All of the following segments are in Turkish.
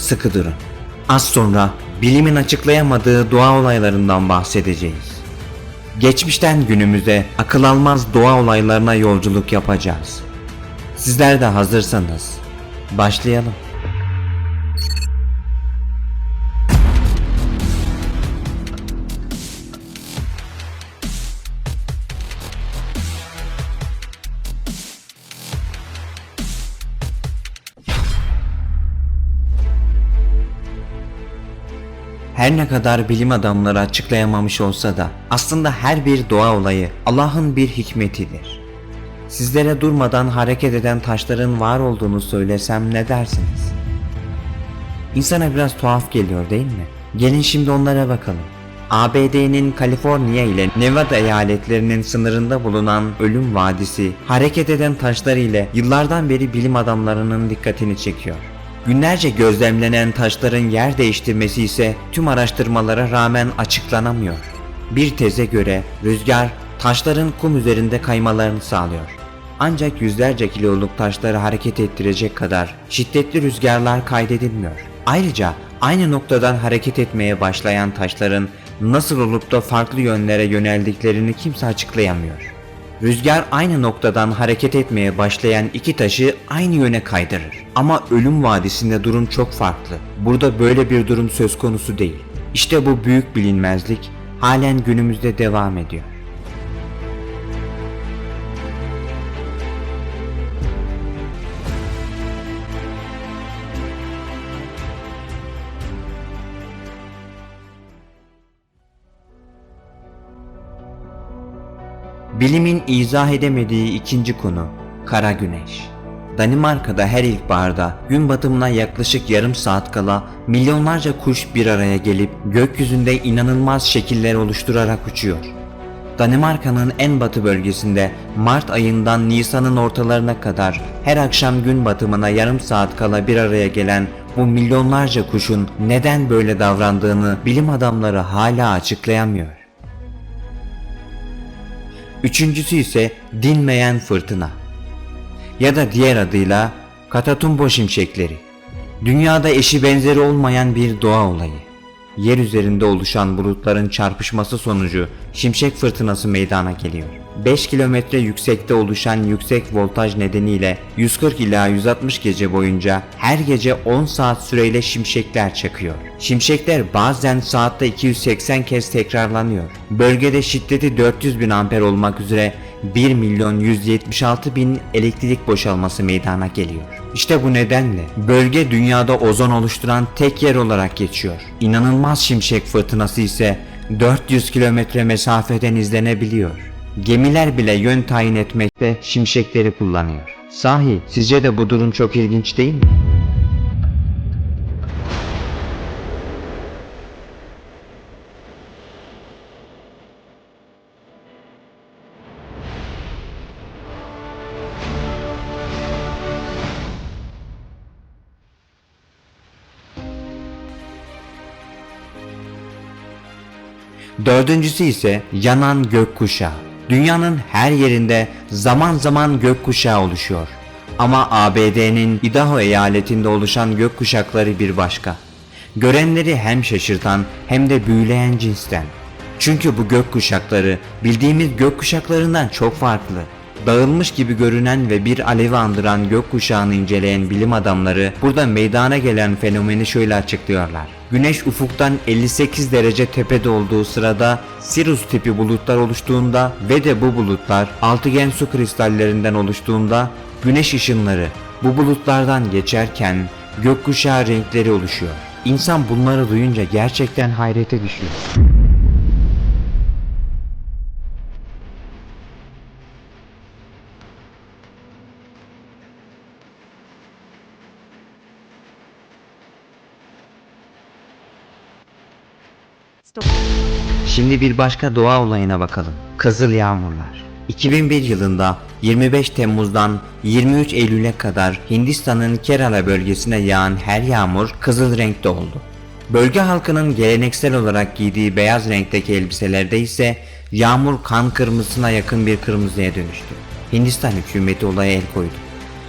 sıkı durun. Az sonra bilimin açıklayamadığı doğa olaylarından bahsedeceğiz. Geçmişten günümüze akıl almaz doğa olaylarına yolculuk yapacağız. Sizler de hazırsanız başlayalım. Her ne kadar bilim adamları açıklayamamış olsa da aslında her bir doğa olayı Allah'ın bir hikmetidir. Sizlere durmadan hareket eden taşların var olduğunu söylesem ne dersiniz? İnsana biraz tuhaf geliyor değil mi? Gelin şimdi onlara bakalım. ABD'nin Kaliforniya ile Nevada eyaletlerinin sınırında bulunan Ölüm Vadisi hareket eden taşlar ile yıllardan beri bilim adamlarının dikkatini çekiyor. Günlerce gözlemlenen taşların yer değiştirmesi ise tüm araştırmalara rağmen açıklanamıyor. Bir teze göre rüzgar taşların kum üzerinde kaymalarını sağlıyor. Ancak yüzlerce kiloluk taşları hareket ettirecek kadar şiddetli rüzgarlar kaydedilmiyor. Ayrıca aynı noktadan hareket etmeye başlayan taşların nasıl olup da farklı yönlere yöneldiklerini kimse açıklayamıyor. Rüzgar aynı noktadan hareket etmeye başlayan iki taşı aynı yöne kaydırır. Ama ölüm vadisinde durum çok farklı. Burada böyle bir durum söz konusu değil. İşte bu büyük bilinmezlik halen günümüzde devam ediyor. Bilimin izah edemediği ikinci konu kara güneş. Danimarka'da her ilkbaharda gün batımına yaklaşık yarım saat kala milyonlarca kuş bir araya gelip gökyüzünde inanılmaz şekiller oluşturarak uçuyor. Danimarka'nın en batı bölgesinde Mart ayından Nisan'ın ortalarına kadar her akşam gün batımına yarım saat kala bir araya gelen bu milyonlarca kuşun neden böyle davrandığını bilim adamları hala açıklayamıyor. Üçüncüsü ise dinmeyen fırtına ya da diğer adıyla Katatumbo şimşekleri. Dünyada eşi benzeri olmayan bir doğa olayı. Yer üzerinde oluşan bulutların çarpışması sonucu şimşek fırtınası meydana geliyor. 5 kilometre yüksekte oluşan yüksek voltaj nedeniyle 140 ila 160 gece boyunca her gece 10 saat süreyle şimşekler çakıyor. Şimşekler bazen saatte 280 kez tekrarlanıyor. Bölgede şiddeti 400 bin amper olmak üzere 1 milyon 176 bin elektrik boşalması meydana geliyor. İşte bu nedenle bölge dünyada ozon oluşturan tek yer olarak geçiyor. İnanılmaz şimşek fırtınası ise 400 kilometre mesafeden izlenebiliyor. Gemiler bile yön tayin etmekte şimşekleri kullanıyor. Sahi sizce de bu durum çok ilginç değil mi? Dördüncüsü ise yanan gökkuşağı. Dünyanın her yerinde zaman zaman gökkuşağı oluşuyor. Ama ABD'nin Idaho eyaletinde oluşan gökkuşakları bir başka. Görenleri hem şaşırtan hem de büyüleyen cinsten. Çünkü bu gökkuşakları bildiğimiz gökkuşaklarından çok farklı. Dağılmış gibi görünen ve bir alevi andıran gökkuşağını inceleyen bilim adamları burada meydana gelen fenomeni şöyle açıklıyorlar. Güneş ufuktan 58 derece tepede olduğu sırada Sirius tipi bulutlar oluştuğunda ve de bu bulutlar altıgen su kristallerinden oluştuğunda güneş ışınları bu bulutlardan geçerken gökkuşağı renkleri oluşuyor. İnsan bunları duyunca gerçekten hayrete düşüyor. Stop. Şimdi bir başka doğa olayına bakalım. Kızıl yağmurlar. 2001 yılında 25 Temmuz'dan 23 Eylül'e kadar Hindistan'ın Kerala bölgesine yağan her yağmur kızıl renkte oldu. Bölge halkının geleneksel olarak giydiği beyaz renkteki elbiselerde ise yağmur kan kırmızısına yakın bir kırmızıya dönüştü. Hindistan hükümeti olaya el koydu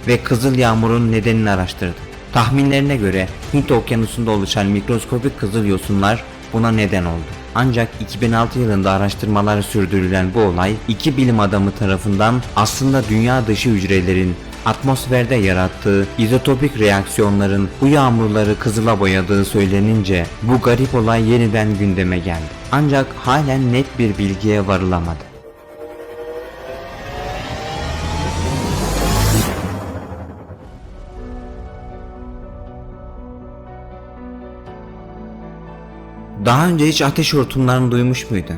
ve kızıl yağmurun nedenini araştırdı. Tahminlerine göre Hint okyanusunda oluşan mikroskopik kızıl yosunlar buna neden oldu. Ancak 2006 yılında araştırmalar sürdürülen bu olay iki bilim adamı tarafından aslında dünya dışı hücrelerin atmosferde yarattığı izotopik reaksiyonların bu yağmurları kızıla boyadığı söylenince bu garip olay yeniden gündeme geldi. Ancak halen net bir bilgiye varılamadı. Daha önce hiç ateş hortumlarını duymuş muydun?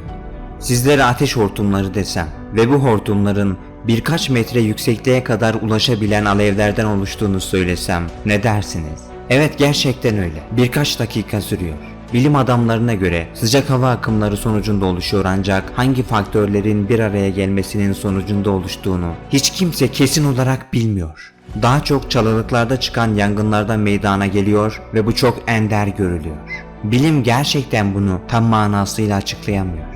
Sizlere ateş hortumları desem ve bu hortumların birkaç metre yüksekliğe kadar ulaşabilen alevlerden oluştuğunu söylesem ne dersiniz? Evet gerçekten öyle. Birkaç dakika sürüyor. Bilim adamlarına göre sıcak hava akımları sonucunda oluşuyor ancak hangi faktörlerin bir araya gelmesinin sonucunda oluştuğunu hiç kimse kesin olarak bilmiyor. Daha çok çalılıklarda çıkan yangınlardan meydana geliyor ve bu çok ender görülüyor. Bilim gerçekten bunu tam manasıyla açıklayamıyor.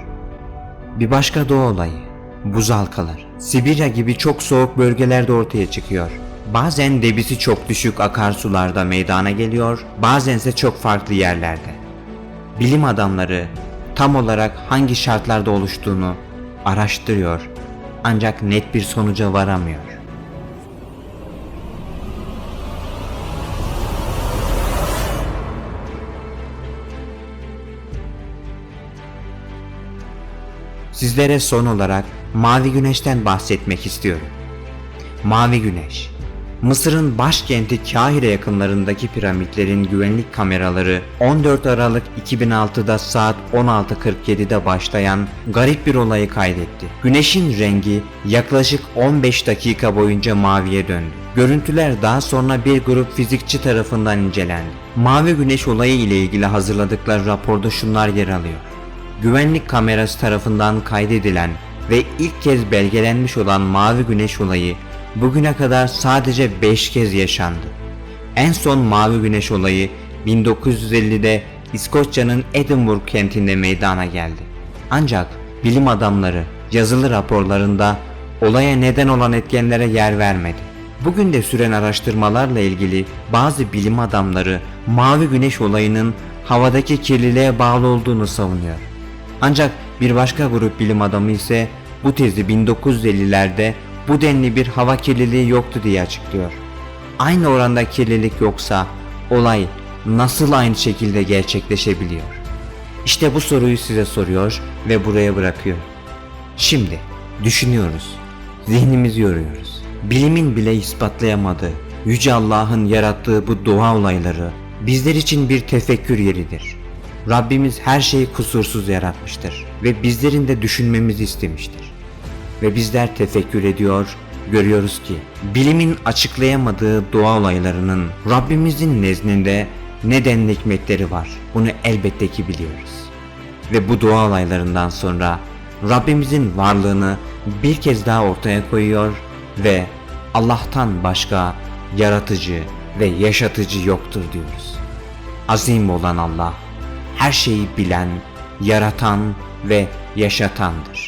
Bir başka doğa olayı. Buz halkaları. Sibirya gibi çok soğuk bölgelerde ortaya çıkıyor. Bazen debisi çok düşük akarsularda meydana geliyor, bazense çok farklı yerlerde. Bilim adamları tam olarak hangi şartlarda oluştuğunu araştırıyor ancak net bir sonuca varamıyor. Sizlere son olarak Mavi Güneş'ten bahsetmek istiyorum. Mavi Güneş Mısır'ın başkenti Kahire yakınlarındaki piramitlerin güvenlik kameraları 14 Aralık 2006'da saat 16.47'de başlayan garip bir olayı kaydetti. Güneşin rengi yaklaşık 15 dakika boyunca maviye döndü. Görüntüler daha sonra bir grup fizikçi tarafından incelendi. Mavi güneş olayı ile ilgili hazırladıkları raporda şunlar yer alıyor güvenlik kamerası tarafından kaydedilen ve ilk kez belgelenmiş olan mavi güneş olayı bugüne kadar sadece 5 kez yaşandı. En son mavi güneş olayı 1950'de İskoçya'nın Edinburgh kentinde meydana geldi. Ancak bilim adamları yazılı raporlarında olaya neden olan etkenlere yer vermedi. Bugün de süren araştırmalarla ilgili bazı bilim adamları mavi güneş olayının havadaki kirliliğe bağlı olduğunu savunuyor. Ancak bir başka grup bilim adamı ise bu tezi 1950'lerde bu denli bir hava kirliliği yoktu diye açıklıyor. Aynı oranda kirlilik yoksa olay nasıl aynı şekilde gerçekleşebiliyor? İşte bu soruyu size soruyor ve buraya bırakıyor. Şimdi düşünüyoruz, zihnimizi yoruyoruz. Bilimin bile ispatlayamadığı, Yüce Allah'ın yarattığı bu doğa olayları bizler için bir tefekkür yeridir. Rabbimiz her şeyi kusursuz yaratmıştır ve bizlerin de düşünmemizi istemiştir. Ve bizler tefekkür ediyor, görüyoruz ki bilimin açıklayamadığı doğa olaylarının Rabbimizin nezdinde ne denli hikmetleri var. Bunu elbette ki biliyoruz. Ve bu doğa olaylarından sonra Rabbimizin varlığını bir kez daha ortaya koyuyor ve Allah'tan başka yaratıcı ve yaşatıcı yoktur diyoruz. Azim olan Allah her şeyi bilen, yaratan ve yaşatandır.